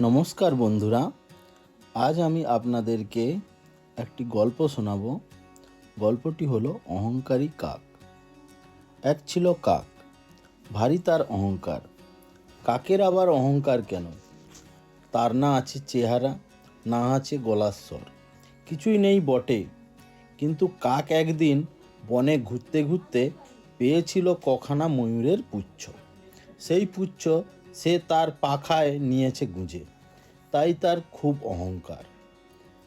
নমস্কার বন্ধুরা, আজ আমি আপনাদেরকে একটি গল্প শোনাবো। গল্পটি হলো অহংকারী কাক। এক ছিল কাক, ভারী তার অহংকার। কাকের আবার অহংকার কেন? তার না আছে চেহারা, না আছে গলার স্বর কিছুই নেই বটে। কিন্তু কাক একদিন বনে ঘুরতে ঘুরতে পেয়েছিল কখানা ময়ূরের পুচ্ছ। সেই পুচ্ছ সে তার পাখায় নিয়েছে গুঁজে। তাই তার খুব অহংকার।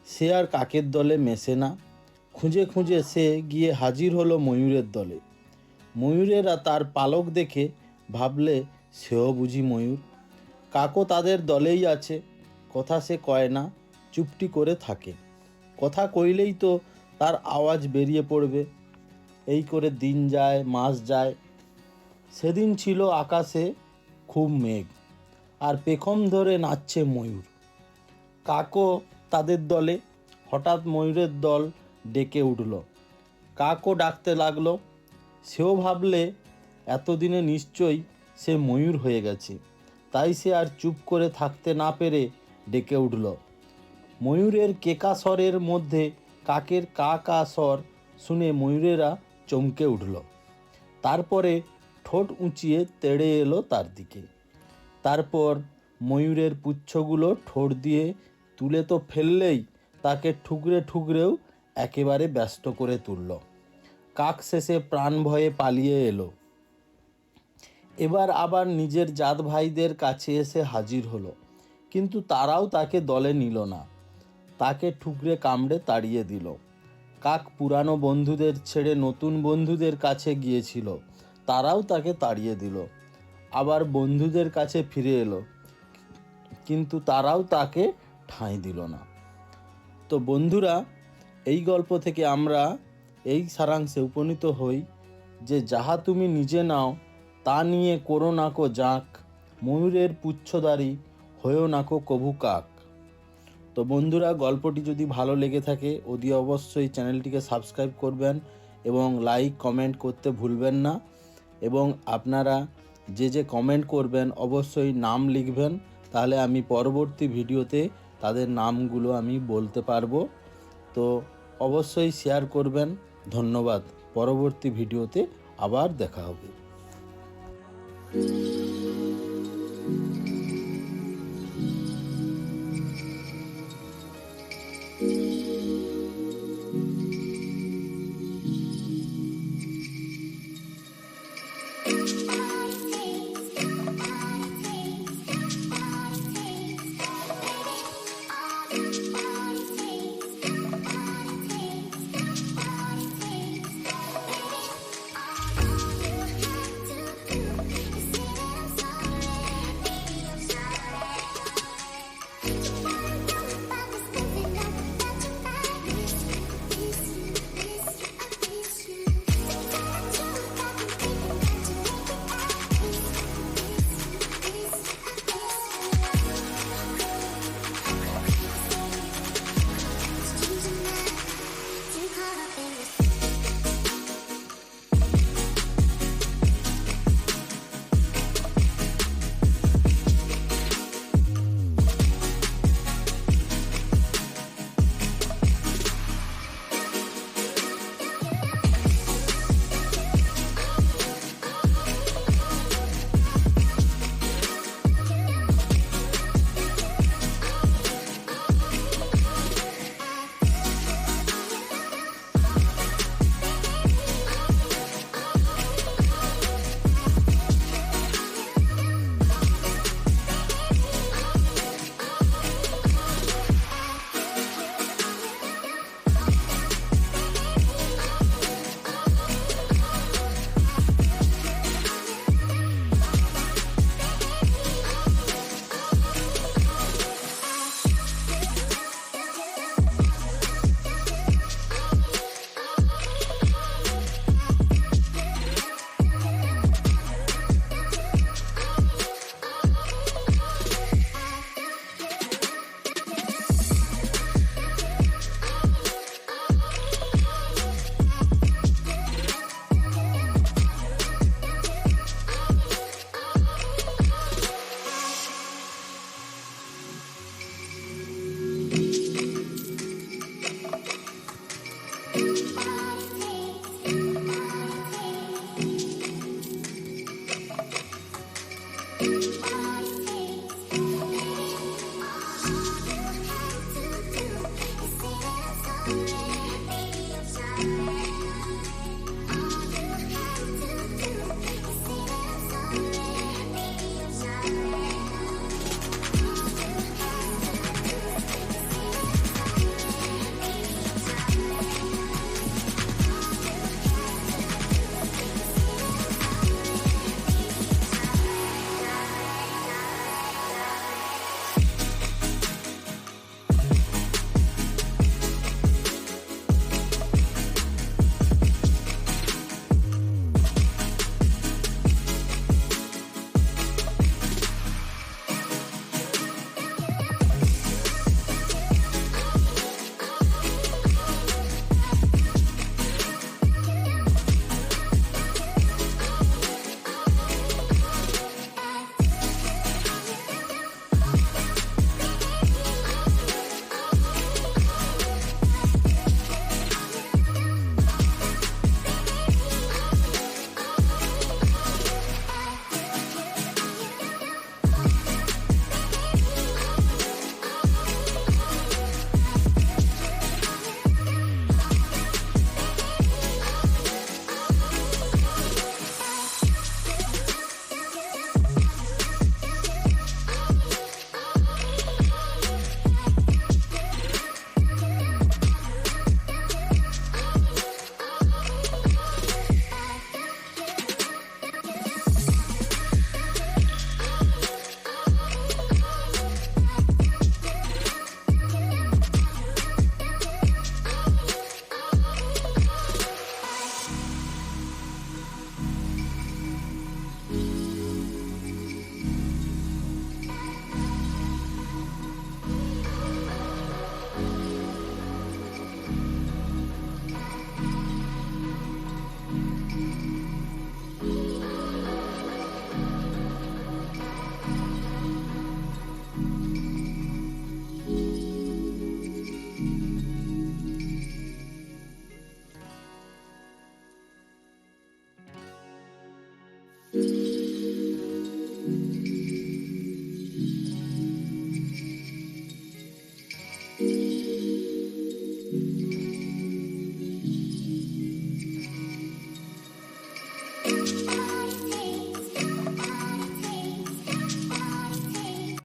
সে আর কাকের দলে মেশে না। খুঁজে খুঁজে সে গিয়ে হাজির হলো ময়ূরের দলে। ময়ূরেরা তার পালক দেখে ভাবলে, সেও বুঝি ময়ূর। কাকও তাদের দলেই আছে। কথা সে কয় না, চুপটি করে থাকে। কথা কইলেই তো তার আওয়াজ বেরিয়ে পড়বে। এই করে দিন যায়, মাস যায়। সেদিন ছিল আকাশে খুব মেঘ, আর পেখম ধরে নাচছে ময়ূর। কাকও তাদের দলে, হঠাৎ ময়ূরের দল ডেকে উঠল। কাকও ডাকতে লাগল, সেও ভাবলে এতদিনে নিশ্চয়ই সে ময়ূর হয়ে গেছে। তাই সে আর চুপ করে থাকতে না পেরে ডেকে উঠল। ময়ূরের কেকা স্বরের মধ্যে কাকের কা কা স্বর শুনে ময়ূরেরা চমকে উঠল। তারপরে ঠোঁট উঁচিয়ে তেড়ে এলো তার দিকে। তারপর ময়ূরের পুচ্ছগুলো ঠোঁট দিয়ে তুলে তো ফেললেই তাকে ঠুকরে ঠুকরেও একেবারে ব্যস্ত করে তুলল। কাক শেষে প্রাণ ভয়ে পালিয়ে এলো। এবার আবার নিজের জাত ভাইদের কাছে এসে হাজির হলো। কিন্তু তারাও তাকে দলে নিল না। তাকে ঠুকরে কামড়ে তাড়িয়ে দিল। কাক পুরানো বন্ধুদের ছেড়ে নতুন বন্ধুদের কাছে গিয়েছিল। তারাও তাকে তাড়িয়ে দিল। আবার বন্ধুদের কাছে ফিরে এলো। কিন্তু তারাও তাকে ঠাঁই দিল না। তো বন্ধুরা, এই গল্প থেকে আমরা এই সারাংশে উপনীত হই যে যাহা তুমি নিজে নাও, তা নিয়ে করো নাকো জাঁক ময়ূরের পুচ্ছদারি হয়েও নাকো কভু কাক। তো বন্ধুরা, গল্পটি যদি ভালো লেগে থাকে, অতি অবশ্যই চ্যানেলটিকে সাবস্ক্রাইব করবেন এবং লাইক, কমেন্ট করতে ভুলবেন না। এবং আপনারা যে যে কমেন্ট করবেন, অবশ্যই নাম লিখবেন, তাহলে আমি পরবর্তী ভিডিওতে তাদের নামগুলো আমি বলতে পারব। তো অবশ্যই শেয়ার করবেন। ধন্যবাদ। পরবর্তী ভিডিওতে আবার দেখা হবে।